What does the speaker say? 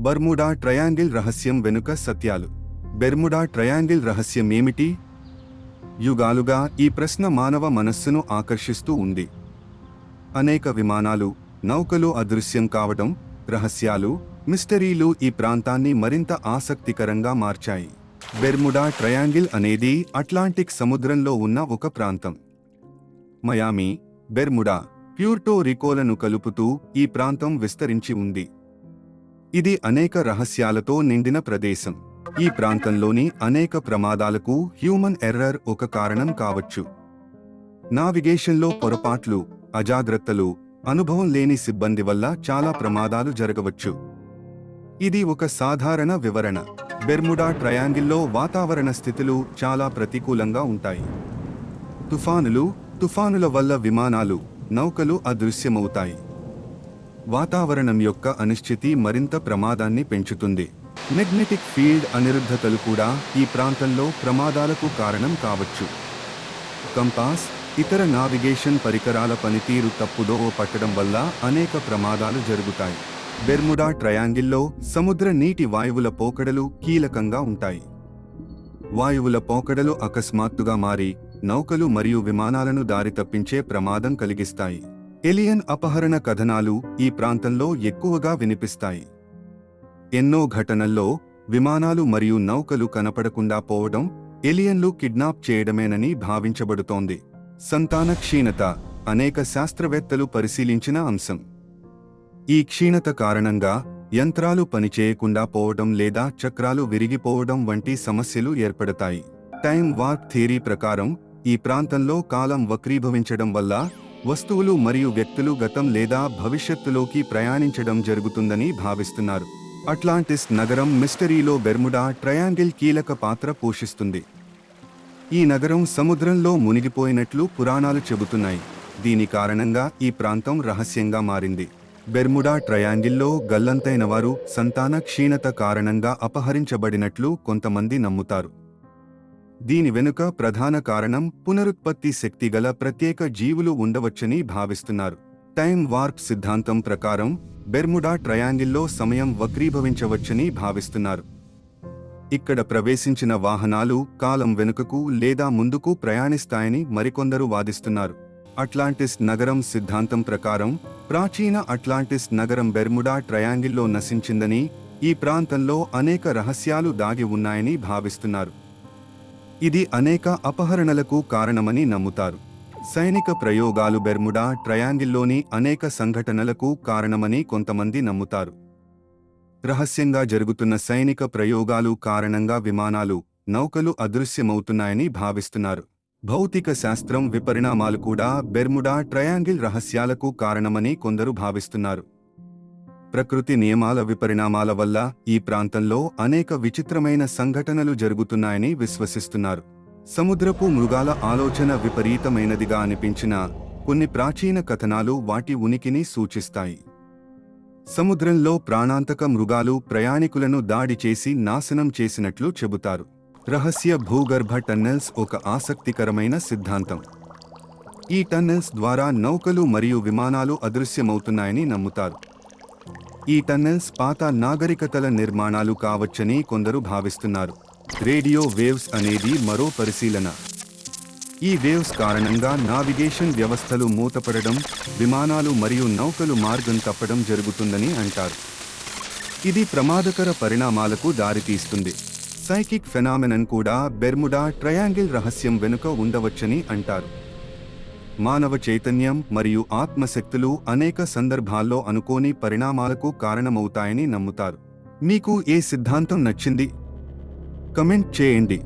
Bermuda triangle రహస్యం వెనుక సత్యాలు. బెర్ముడా ట్రయాంగిల్ రహస్యం ఏమిటి? యుగాలుగా ఈ ప్రశ్న మానవ మనస్సును ఆకర్షిస్తూ ఉంది. అనేక విమానాలు నౌకలు అదృశ్యం కావడం రహస్యాలు మిస్టరీలు ఈ ప్రాంతాన్ని మరింత ఆసక్తికరంగా మార్చాయి. బెర్ముడా ట్రయాంగిల్ అనేది అట్లాంటిక్ సముద్రంలో ఉన్న ఒక ప్రాంతం. మయామి బెర్ముడా ప్యూర్టో రికోలను కలుపుతూ ఈ ప్రాంతం విస్తరించి ఉంది. ఇది అనేక రహస్యాలతో నిండిన ప్రదేశం. ఈ ప్రాంతంలోని అనేక ప్రమాదాలకు హ్యూమన్ ఎర్రర్ ఒక కారణం కావచ్చు. నావిగేషన్లో పొరపాట్లు అజాగ్రత్తలు అనుభవం లేని సిబ్బంది వల్ల చాలా ప్రమాదాలు జరగవచ్చు. ఇది ఒక సాధారణ వివరణ. బెర్ముడా ట్రయాంగిల్లో వాతావరణ స్థితులు చాలా ప్రతికూలంగా ఉంటాయి. తుఫానులు తుఫానుల వల్ల విమానాలు నౌకలు అదృశ్యమవుతాయి. వాతావరణం యొక్క అనిశ్చితి మరింత ప్రమాదాన్ని పెంచుతుంది. మెగ్నెటిక్ ఫీల్డ్ అనిరుద్ధతలు కూడా ఈ ప్రాంతంలో ప్రమాదాలకు కారణం కావచ్చు. కంపాస్ ఇతర నావిగేషన్ పరికరాల పనితీరు తప్పుదోవ పట్టడం వల్ల అనేక ప్రమాదాలు జరుగుతాయి. బెర్ముడా ట్రయాంగిల్లో సముద్ర నీటి వాయువుల పోకడలు కీలకంగా ఉంటాయి. వాయువుల పోకడలు అకస్మాత్తుగా మారి నౌకలు మరియు విమానాలను దారి తప్పించే ప్రమాదం కలిగిస్తాయి. ఎలియన్ అపహరణ కథనాలు ఈ ప్రాంతంలో ఎక్కువగా వినిపిస్తాయి. ఎన్నో ఘటనల్లో విమానాలు మరియు నౌకలు కనపడకుండా పోవడం ఎలియన్లు కిడ్నాప్ చేయడమేనని భావించబడుతోంది. సంతాన క్షీణత అనేక శాస్త్రవేత్తలు పరిశీలించిన అంశం. ఈ క్షీణత కారణంగా యంత్రాలు పనిచేయకుండా పోవడం లేదా చక్రాలు విరిగిపోవడం వంటి సమస్యలు ఏర్పడతాయి. టైం వార్క్ థియరీ ప్రకారం ఈ ప్రాంతంలో కాలం వక్రీభవించడం వల్ల వస్తువులు మరియు వ్యక్తులు గతం లేదా భవిష్యత్తులోకి ప్రయాణించడం జరుగుతుందని భావిస్తున్నారు. అట్లాంటిస్ నగరం మిస్టరీలో బెర్ముడా ట్రయాంగిల్ కీలక పాత్ర పోషిస్తుంది. ఈ నగరం సముద్రంలో మునిగిపోయినట్లు పురాణాలు చెబుతున్నాయి. దీని కారణంగా ఈ ప్రాంతం రహస్యంగా మారింది. బెర్ముడా ట్రయాంగిల్లో గల్లంతైన వారు సంతాన క్షీణత కారణంగా అపహరించబడినట్లు కొంతమంది నమ్ముతారు. దీని వెనుక ప్రధాన కారణం పునరుత్పత్తి శక్తిగల ప్రత్యేక జీవులు ఉండవచ్చని భావిస్తున్నారు. టైం వార్ప్ సిద్ధాంతం ప్రకారం బెర్ముడా ట్రయాంగిల్లో సమయం వక్రీభవించవచ్చని భావిస్తున్నారు. ఇక్కడ ప్రవేశించిన వాహనాలు కాలం వెనుకకు లేదా ముందుకు ప్రయాణిస్తాయని మరికొందరు వాదిస్తున్నారు. అట్లాంటిస్ నగరం సిద్ధాంతం ప్రకారం ప్రాచీన అట్లాంటిస్ నగరం బెర్ముడా ట్రయాంగిల్లో నశించిందని ఈ ప్రాంతంలో అనేక రహస్యాలు దాగి ఉన్నాయని భావిస్తున్నారు. ఇది అనేక అపహరణలకు కారణమని నమ్ముతారు. సైనిక ప్రయోగాలు బెర్ముడా ట్రయాంగిల్లోని అనేక సంఘటనలకు కారణమని కొంతమంది నమ్ముతారు. రహస్యంగా జరుగుతున్న సైనిక ప్రయోగాలు కారణంగా విమానాలు నౌకలు అదృశ్యమవుతున్నాయని భావిస్తున్నారు. భౌతిక శాస్త్రం విపరిణామాలు కూడా బెర్ముడా ట్రయాంగిల్ రహస్యాలకు కారణమని కొందరు భావిస్తున్నారు. ప్రకృతి నియమాల విపరిణామాల వల్ల ఈ ప్రాంతంలో అనేక విచిత్రమైన సంఘటనలు జరుగుతున్నాయని విశ్వసిస్తున్నారు. సముద్రపు మృగాల ఆలోచన విపరీతమైనదిగా అనిపించిన కొన్ని ప్రాచీన కథనాలు వాటి ఉనికిని సూచిస్తాయి. సముద్రంలో ప్రాణాంతక మృగాలు ప్రయాణికులను దాడి చేసి నాశనం చేసినట్లు చెబుతారు. రహస్య భూగర్భ టన్నెల్స్ ఒక ఆసక్తికరమైన సిద్ధాంతం. ఈ టన్నెల్స్ ద్వారా నౌకలు మరియు విమానాలు అదృశ్యమవుతున్నాయని నమ్ముతారు. ఈ టన్నెల్స్ పాత నాగరికతల నిర్మాణాలు కావచ్చని కొందరు భావిస్తున్నారు. రేడియో వేవ్స్ అనేది మరో పరిశీలన. ఈ వేవ్స్ కారణంగా నావిగేషన్ వ్యవస్థలు మూతపడడం విమానాలు మరియు నౌకలు మార్గం తప్పడం జరుగుతుందని అంటారు. ఇది ప్రమాదకర పరిణామాలకు దారితీస్తుంది. సైకిక్ ఫెనామెనన్ కూడా బెర్ముడా ట్రయాంగిల్ రహస్యం వెనుక ఉండవచ్చని అంటారు. మానవ చైతన్యం మరియు ఆత్మశక్తులు అనేక సందర్భాల్లో అనుకోని పరిణామాలకు కారణమవుతాయని నమ్ముతారు. మీకు ఏ సిద్ధాంతం నచ్చింది? కమెంట్ చేయండి.